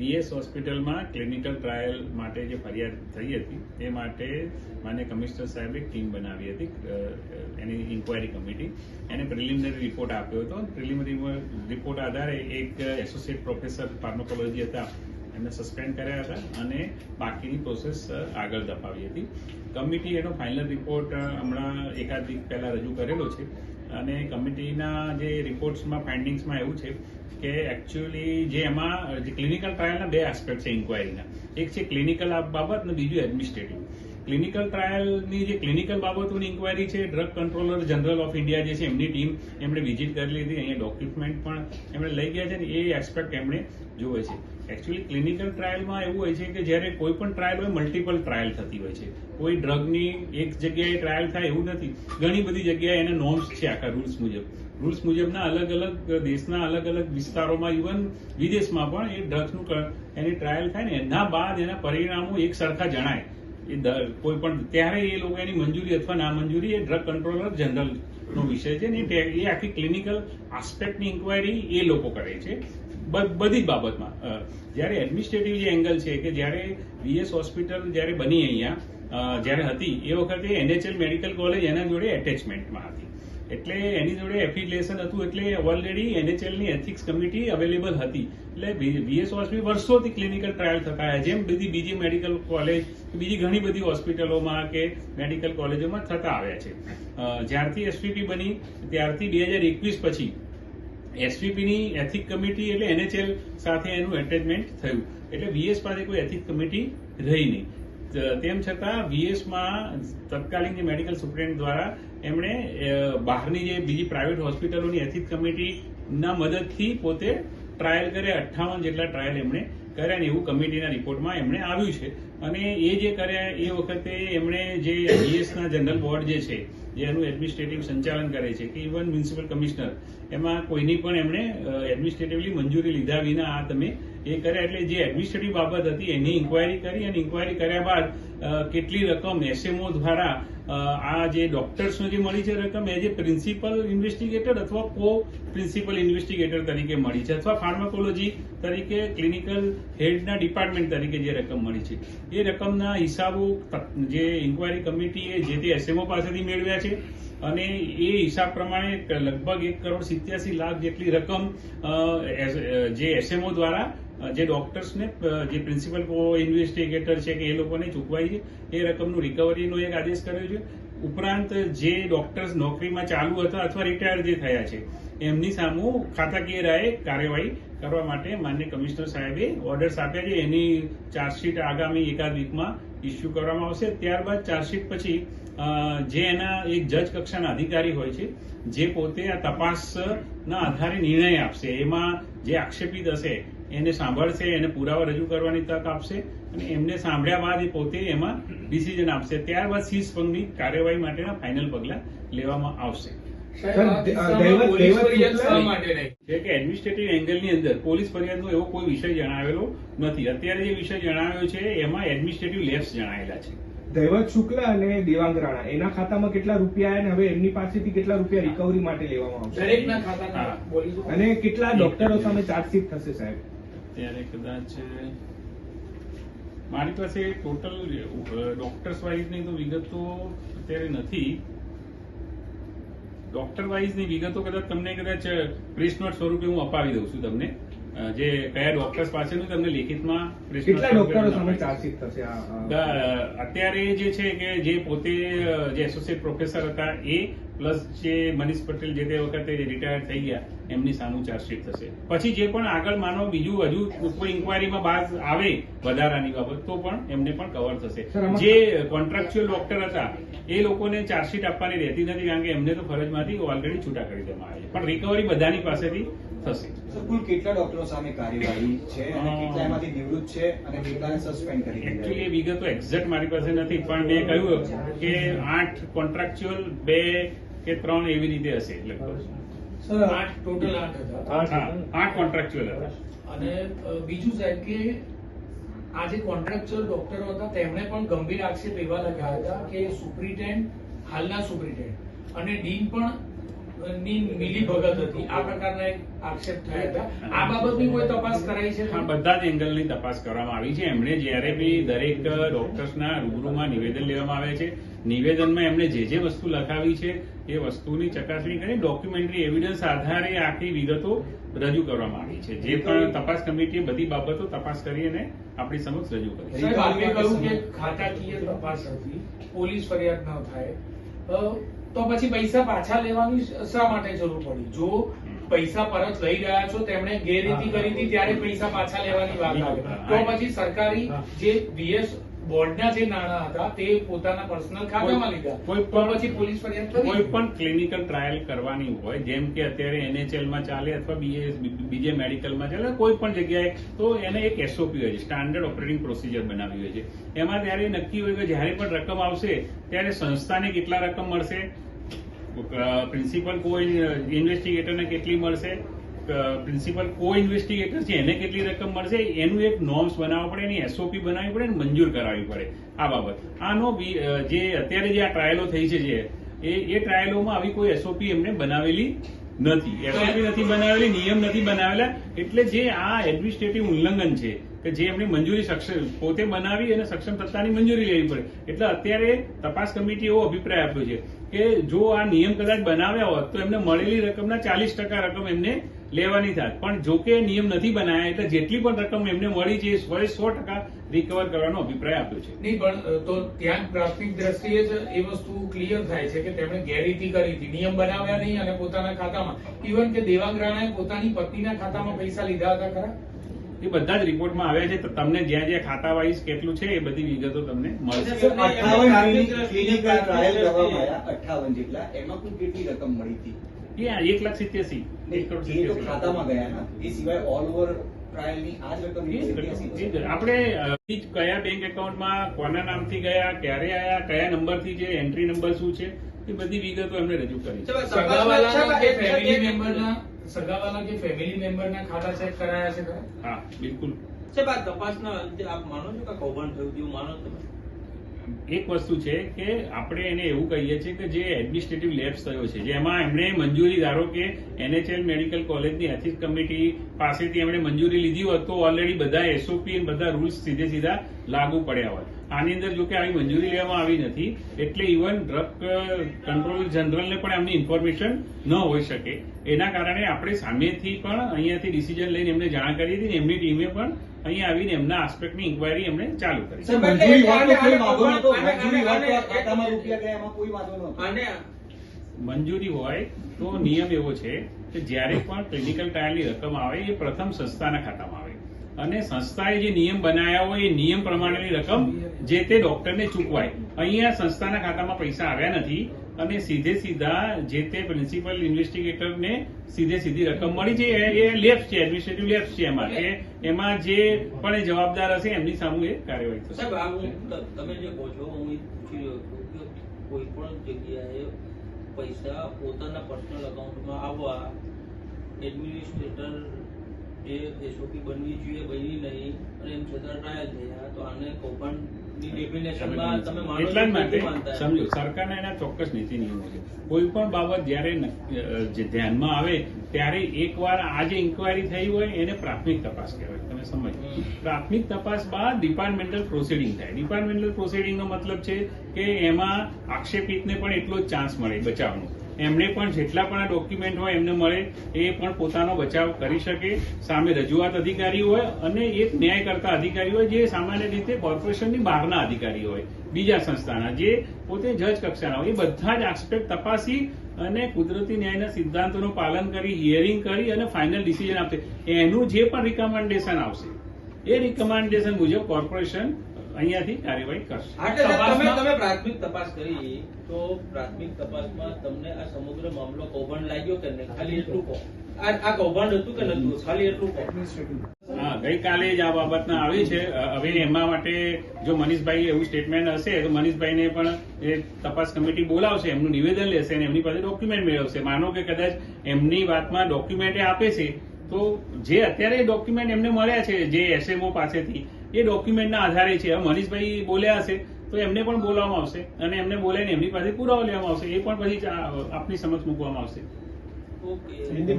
VS હોસ્પિટલમાં clinical trial માટે જે ફરિયાદ થઈ હતી તે માટે માન્ય કમિશનર સાહેબે ટીમ બનાવી હતી એની ઇન્કવાયરી કમિટી. એને પ્રિલિમિનરી રિપોર્ટ આપ્યો હતો. પ્રિલિમિનરી રિપોર્ટ આધારે એક એસોસિએટ પ્રોફેસર ફાર્મોકોલોજી હતા, એમને સસ્પેન્ડ કર્યા હતા અને બાકીની પ્રોસેસ આગળ ધપાવી હતી. કમિટી એનો ફાઇનલ રિપોર્ટ હમણાં એકાદ વીક પહેલાં રજૂ કરેલો છે. અને કમિટીના જે રિપોર્ટ્સમાં ફાઇન્ડિંગ્સમાં એવું છે કે એકચ્યુઅલી જે એમાં, જે ક્લિનિકલ ટ્રાયલના બે આસ્પેક્ટ છે ઇન્કવાયરીના એક છે ક્લિનિકલ બાબત અને બીજું એડમિનિસ્ટ્રેટિવ ક્લિનિકલ ટ્રાયલની જે ક્લિનિકલ બાબતોની ઇન્કવાયરી છે drug controller general of India જે છે, એમની ટીમ એમણે વિઝિટ કરી લીધી. અહીંયા ડોક્યુમેન્ટ પણ એમણે લઈ ગયા છે ને એ એસ્પેક્ટ એમણે જોવે છે. એકચ્યુઅલી ક્લિનિકલ ટ્રાયલમાં એવું હોય છે કે જ્યારે કોઈ પણ ટ્રાયલ હોય મલ્ટિપલ ટ્રાયલ થતી હોય છે. કોઈ ડ્રગની એક જગ્યાએ ટ્રાયલ થાય એવું નથી. ઘણી બધી જગ્યાએ એને નોર્મ્સ છે આખા રૂલ્સ મુજબ. રૂલ્સ મુજબના અલગ અલગ દેશના અલગ અલગ વિસ્તારોમાં ઇવન વિદેશમાં પણ એ ડ્રગ્સનું એની ટ્રાયલ થાય ને એના બાદ એના પરિણામો એક સરખા જણાય. એ કોઈ પણ, ત્યારે એ લોકો એની મંજૂરી અથવા ના મંજૂરી એ ડ્રગ કંટ્રોલર જનરલ નો વિષય છે ને એ આખી ક્લિનિકલ આસ્પેક્ટની ઇન્કવાયરી એ લોકો કરે છે. બધી બાબતમાં. જ્યારે એડમિનિસ્ટ્રેટિવ જે એંગલ છે કે જ્યારે વીએસ હોસ્પિટલ જ્યારે બની અહીંયા જ્યારે હતી, એ વખતે એનએચએલ મેડિકલ કોલેજ એના જોડે એટેચમેન્ટમાં હતી. એટલે એની જોડે એફિલિએશન હતું એટલે ઓલરેડી એનએચએલની એથિક્સ કમિટી અવેલેબલ હતી. એટલે વીએસ હોસ્પિટલ વર્ષોથી ક્લિનિકલ ટ્રાયલ થતા જેમ બધી બીજી મેડિકલ કોલેજ બીજી ઘણી બધી હોસ્પિટલોમાં કે મેડિકલ કોલેજોમાં થતા આવ્યા છે. જ્યારથી એસપીપી બની, ત્યારથી બે હજાર એકવીસ પછી એસપીપીની એથિક કમિટી એટલે એનએચએલ સાથે એનું એટેચમેન્ટ થયું. એટલે વીએસ પાસે કોઈ એથિક કમિટી રહી નહીં. તેમ છતાં વીએસમાં તત્કાલીન જે મેડિકલ સુપ્રિન્ટ દ્વારા એમણે બહારની જે બીજી પ્રાઇવેટ હોસ્પિટલોની એથિક કમિટીના મદદથી પોતે ટ્રાયલ કરે, અઠ્ઠાવન જેટલા ટ્રાયલ એમણે કર્યા ને એવું કમિટીના રિપોર્ટમાં એમણે આવ્યું છે. અને એ જે કર્યા એ વખતે એમણે જે વીએસના જનરલ બોર્ડ જે છે, જે એનું એડમિનિસ્ટ્રેટિવ સંચાલન કરે છે, કે ઇવન મ્યુનિસિપલ કમિશનર, એમાં કોઈની પણ એમણે એડમિનિસ્ટ્રેટિવલી મંજૂરી લીધા વિના આ તમે એ કર્યા એટલે જે એડમિનિસ્ટ્રેટિવ બાબત હતી એની ઇન્કવાયરી કરી અને ઇન્કવાયરી કર્યા બાદ કેટલી રકમ એસએમઓ દ્વારા આ જે ડોક્ટર્સને જે મળી છે, રકમ એઝ એ પ્રિન્સિપલ ઇન્વેસ્ટિગેટર અથવા કો પ્રિન્સિપલ ઇન્વેસ્ટિગેટર તરીકે મળી છે, અથવા ફાર્માકોલોજી તરીકે ક્લિનિકલ હેડના ડિપાર્ટમેન્ટ તરીકે જે રકમ મળી છે. એ રકમના હિસાબો જે ઇન્કવાયરી કમિટીએ જે તે એસએમઓ પાસેથી મેળવ્યા છે અને એ હિસાબ પ્રમાણે લગભગ એક કરોડ સિત્યાસી લાખ જેટલી રકમ જે એસએમઓ દ્વારા જે ડોક્ટર્સને જે પ્રિન્સિપલ ઇન્વેસ્ટિગેટર છે કે એ લોકોને ચૂકવાઈ છે, એ રકમનું રિકવરીનો એક આદેશ કર્યો છે. ઉપરાંત જે ડોક્ટર્સ નોકરીમાં ચાલુ હતા અથવા રિટાયર જે થયા છે, એમની સામુ ખાતાકીય રાયે કાર્યવાહી કરવા માટે માન્ય કમિશનર સાહેબે ઓર્ડર્સ આપ્યા છે. એની ચાર્જશીટ આગામી એકાદ વીકમાં ઇસ્યુ કરવામાં આવશે. ત્યારબાદ ચાર્જશીટ પછી જે એના એક જજ કક્ષાના અધિકારી હોય છે, જે પોતે આ તપાસના આધારે નિર્ણય આપશે. એમાં જે આક્ષેપિત હશે એને સાંભળશે એને પુરાવા રજૂ કરવાની તક આપશે અને એમને સાંભળ્યા બાદ એ પોતે એમાં ડિસિઝન આપશે. ત્યારબાદ સીઝ ભંગની કાર્યવાહી માટેના ફાઇનલ પગલાં લેવામાં આવશે? છે કે એડમિનિસ્ટ્રેટિવ એંગલની અંદર પોલીસ ફરિયાદનો એવો કોઈ વિષય જણાવેલો નથી. અત્યારે જે વિષય જણાવ્યો છે એમાં એડમિનિસ્ટ્રેટિવ લેબ્સ જણાયેલા છે. દૈવત શુક્લા અને દેવાંગ રાણા એના ખાતામાં કેટલા રૂપિયા આવ્યા અને હવે એમની પાસેથી કેટલા રૂપિયા રિકવરી માટે લેવામાં આવશે. અને કેટલા ડોક્ટરો સામે ચાર્જશીટ થશે સાહેબ? ત્યારે કદાચ મારી પાસે ટોટલ ડોક્ટર્સ વાઇઝની તો વિગતો અત્યારે નથી. ડોક્ટર વાઇઝની વિગતો કદાચ તમને કદાચ પ્રેસ નોટ સ્વરૂપે હું અપાવી દઉં છું તમને. જે કયા ડોક્ટર્સ પાસેનું તમને લેખિતમાં અત્યારે જે છે કે જે પોતે જે એસોસિએટ પ્રોફેસર હતા એ પ્લસ જે મનીષ પટેલ જે તે વખતે રિટાયર થઈ ગયા એમની સામે ચાર્જશીટ થશે. પછી જે પણ આગળ માનો બીજું હજુ કોઈ ઇન્કવાયરીમાં બાદ આવે વધારાની બાબત તો પણ એમને પણ કવર થશે. જે કોન્ટ્રાક્ચ્યુઅલ ડોક્ટર હતા એ લોકોને ચાર્જશીટ આપવાની રહેતી નથી કારણ કે એમને તો ફરજમાંથી ઓલરેડી છૂટા કરી દેવામાં આવે છે. પણ રિકવરી બધાની પાસેથી થશે. કુલ કેટલા ડોક્ટરો સામે કાર્યવાહી છે અને કેટલા એમાંથી નિવૃત્ત છે અને કેટલાને સસ્પેન્ડ કરી એકચ્યુઅલી એ વિગતો એક્ઝેક્ટ મારી પાસે નથી પણ મેં કહ્યું કે આઠ કોન્ટ્રાક્ચ્યુઅલ બે કે ત્રણ એવી રીતે હશે લગભગ સર આઠ ટોટલ આઠ હતા આઠ કોન્ટ્રાક્ચ્યુઅલ હતા. અને બીજું સાહેબ કે આ જે કોન્ટ્રાક્ચ્યુઅલ ડોક્ટરો હતા તેમણે પણ ગંભીર આક્ષેપ એવા લગાવ્યા હતા કે સુપ્રિન્ટેન્ડ હાલના સુપ્રિન્ટેન્ડ અને ડીન પણ ની મિલી ભગત હતી. આ પ્રકારના એક આક્ષેપ થયા હતા. આ બાબતની કોઈ તપાસ કરાઈ છે? આ બધા જ એંગલની તપાસ કરવામાં આવી છે. એમણે જ્યારે બી દરેક ડોક્ટર્સના રૂબરૂમાં નિવેદન લેવામાં આવે છે નિવેદનમાં એમણે જે જે વસ્તુ લખાવી છે એ વસ્તુની ચકાસણી કરી ડોક્યુમેન્ટરી એવિડન્સ આધારે આખી વિગતો રજૂ કરવામાં આવી છે. જે પણ તપાસ કમિટીએ બધી બાબતો તપાસ કરી અને આપણી સમક્ષ રજૂ કરી. કહ્યું કે ખાતાકીય તપાસ હતી પોલીસ ફરિયાદ ન થાય. તો પછી પૈસા પાછા લેવાની શા માટે જરૂર પડી? જો પૈસા પરત લઈ રહ્યા છો તેમણે ગેરરીતિ કરી હતી ત્યારે પૈસા પાછા લેવાની વાત આવે. તો પછી સરકારી જે વીએસ બોર્ડના જે નાણાં હતા તે પોતાના પર્સનલ ખાતામાં લીધા. કોઈ પણ પછી પોલીસ ફરિયાદ કોઈ પણ ક્લિનિકલ ટ્રાયલ કરવાની હોય જેમ કે અત્યારે એનએચએલમાં ચાલે અથવા બીજે મેડિકલમાં ચાલે કોઈ પણ જગ્યાએ તો એને એક એસઓપી હોય છે સ્ટાન્ડર્ડ ઓપરેટિંગ પ્રોસિજર બનાવી હોય છે. એમાં ત્યારે નક્કી હોય કે જ્યારે પણ રકમ આવશે ત્યારે સંસ્થાને કેટલા રકમ મળશે? પ્રિન્સિપલ કોઈ ઇન્વેસ્ટિગેટરને કેટલી મળશે? પ્રિન્સિપલ કો ઇન્વેસ્ટિગેટર છે, એને કેટલી રકમ મળશે? એનું એક નોર્મ્સ બનાવવા પડે, એની એસઓપી બનાવવી પડે મંજૂર કરાવવી પડે. આ બાબત. આનો જે અત્યારે જે આ ટ્રાયલો થઈ છે જે, એ એ ટ્રાયલોમાં આવી કોઈ એસઓપી એમને બનાવેલી નથી. એસઓપી નથી બનાવેલી, નિયમ નથી બનાવેલા, એટલે જે આ એડમિનિસ્ટ્રેટિવ ઉલ્લંઘન છે, કે જે એમની મંજૂરી સક્ષમ પોતે બનાવી અને સક્ષમ સત્તાની મંજૂરી લેવી પડે. એટલે અત્યારે તપાસ કમિટી એવો અભિપ્રાય આપ્યો છે કે જો આ નિયમ કદાચ બનાવ્યા હોત, તો એમને મળેલી રકમના ચાલીસ ટકા રકમ એમને લેવાની થાય. પણ જો કે નિયમ નથી બનાવ્યા એટલે જેટલી પણ રકમ એમને મળી છે એ સો સો ટકા રિકવર કરવાનો અભિપ્રાય આપ્યો છે. નહીં પણ તો ત્યાં પ્રાથમિક દ્રષ્ટિએ જ એ વસ્તુ ક્લિયર થાય છે કે તેમણે ગેરરીતિ કરી હતી. નિયમ બનાવ્યા નહીં અને પોતાના ખાતામાં. ઇવન કે દેવાંગરાણાએ પોતાની પત્નીના ખાતામાં પૈસા લીધા હતા ખરા? એ બધા જ રિપોર્ટમાં આવ્યા છે. તો તમને જ્યાં જ્યાં ખાતા વાઇઝ કેટલું છે એ બધી વિગતો તમને મળશે. અઠ્ઠાવન જેટલા એમાં કેટલી રકમ મળી હતી? એ એક લાખ સિત્યાસી. એક કરોડ સિત્યાસી. ખાતામાં ગયા એ સિવાય ઓલ ઓવર જ જ જ. આપણે જ કયા બેંક એકાઉન્ટમાં કોના નામથી ગયા ક્યારે આયા કયા નંબરથી છે એન્ટ્રી નંબર શું છે એ બધી વિગતો એમને રજૂ કરી. છે ફેમિલી મેમ્બરના સગાવાલા કે ફેમિલી મેમ્બરના ખાતા ચેક કરાયા છે હા બિલકુલ. છે તપાસના અંતે આપ માનો છો કે કૌભાંડ થયું માનો તમે? એક વસ્તુ છે કે આપણે એને એવું કહીએ છીએ કે જે એડમિનિસ્ટ્રેટિવ લેબ્સ થયો છે જેમાં એમણે મંજૂરી, ધારો કે એનએચએલ મેડિકલ કોલેજની એથિક્સ કમિટી પાસેથી એમણે મંજૂરી લીધી હોત, તો ઓલરેડી બધા એસઓપી બધા રૂલ્સ સીધે સીધા લાગુ પડ્યા હોત. આની અંદર જો કે આવી મંજૂરી લેવામાં આવી નથી, એટલે ઇવન ડ્રગ કંટ્રોલ જનરલને પણ એમની ઇન્ફોર્મેશન ન હોઈ શકે. એના કારણે આપણે સામેથી પણ અહીંયાથી ડિસિઝન લઈને એમને જાણ કરી હતી ને એમની ટીમે પણ અહીંયા આવીને એમના આસ્પેક્ટની ઇન્કવાયરી એમણે ચાલુ કરી. સર, મંજૂરી હોત તો કોઈ વાંધો નહોતો. મંજૂરી હોત તો ખાતામાં રૂપિયા ગયા એમાં કોઈ વાંધો નહોતો. અને મંજૂરી હોય તો નિયમ એવો છે કે જ્યારે પણ ક્લિનિકલ ટ્રાયલની રકમ આવે એ પ્રથમ સંસ્થાના ખાતામાં આવે. અને સંસ્થાએ જે નિયમ બનાવ્યા હોય એ નિયમ પ્રમાણેની રકમ જે તે ડોક્ટરને ચૂકવાય. અહીંયા સંસ્થાના ખાતામાં પૈસા આવ્યા નથી અને સીધે સીધા જે તે પ્રિન્સિપલ ઇન્વેસ્ટિગેટરને સીધે સીધી રકમ મળી છે. એ- લેફ્ટ છે એડમિનિસ્ટ્રેટિવ લેફ્ટ છે એમાં, કે એમાં જે પણ જવાબદાર હશે એમની સામે એ કાર્યવાહી થશે. તમે જે કહો છો, હું પૂછી રહ્યો કોઈ પણ જગ્યાએ પૈસા પોતાના પર્સનલ અકાઉન્ટમાં આવવા એડમિનિસ્ટ્રેટર જે એસઓપી બનવી જોઈએ, બની નહીં, અને એમ છતાં ટ્રાયલ થયા, તો આને કૌભાંડની એટલા જ માટે? સમજો સરકારના એના ચોક્કસ નીતિ નિયમો છે. કોઈ પણ બાબત જ્યારે ધ્યાનમાં આવે ત્યારે એકવાર આ જે ઇન્કવાયરી થઈ હોય એને પ્રાથમિક તપાસ કહેવાય. તમે સમજો. પ્રાથમિક તપાસ બાદ ડિપાર્ટમેન્ટલ પ્રોસિડિંગ થાય. ડિપાર્ટમેન્ટલ પ્રોસિડિંગનો મતલબ છે કે એમાં આક્ષેપિતને પણ એટલો જ ચાન્સ મળે બચાવનો. એમને પણ જેટલા પણ આ ડોક્યુમેન્ટ હોય એમને મળે, એ પણ પોતાનો બચાવ કરી શકે. સામે રજૂઆત અધિકારી હોય અને એક ન્યાય કરતા અધિકારી હોય, જે સામાન્ય રીતે કોર્પોરેશનની બહારના અધિકારી હોય, બીજા સંસ્થાના, જે પોતે જજ કક્ષાના હોય. એ બધા જ આસ્પેક્ટ તપાસી અને કુદરતી ન્યાયના સિદ્ધાંતોનું પાલન કરી હિયરિંગ કરી અને ફાઇનલ ડિસિઝન આપશે. એનું જે પણ રિકમેન્ડેશન આવશે, એ રિકમેન્ડેશન મુજબ કોર્પોરેશન અહીંયાથી કાર્યવાહી કરશે. તમે પ્રાથમિક તપાસ કરી તો પ્રાથમિક તપાસમાં તમને આ સમગ્ર મામલો કૌભાંડ લાગ્યો કે નહીં? ખાલી એટલું કહો. આ કૌભાંડ હતું કે નતું ખાલી એટલું કહો. હા ગઈકાલે જ આ બાબતના આવી છે. હવે એમાં માટે જો મનીષભાઈ એવું સ્ટેટમેન્ટ હશે તો મનીષભાઈને પણ એ તપાસ કમિટી બોલાવશે એમનું નિવેદન લેશે અને એમની પાસે ડોક્યુમેન્ટ મેળવશે. માનો કે કદાચ એમની વાતમાં ડોક્યુમેન્ટ આપે છે તો જે અત્યારે ડોક્યુમેન્ટ એમને મળ્યા છે જે એસએમઓ પાસેથી એ ડોક્યુમેન્ટના આધારે છે. મનીષભાઈ બોલ્યા હશે તો એમને પણ બોલાવવામાં આવશે અને એમને બોલાવીને એમની પાસે પુરાવો લેવામાં આવશે. એ પણ પછી આપની સમક્ષ મૂકવામાં આવશે. ઓકે.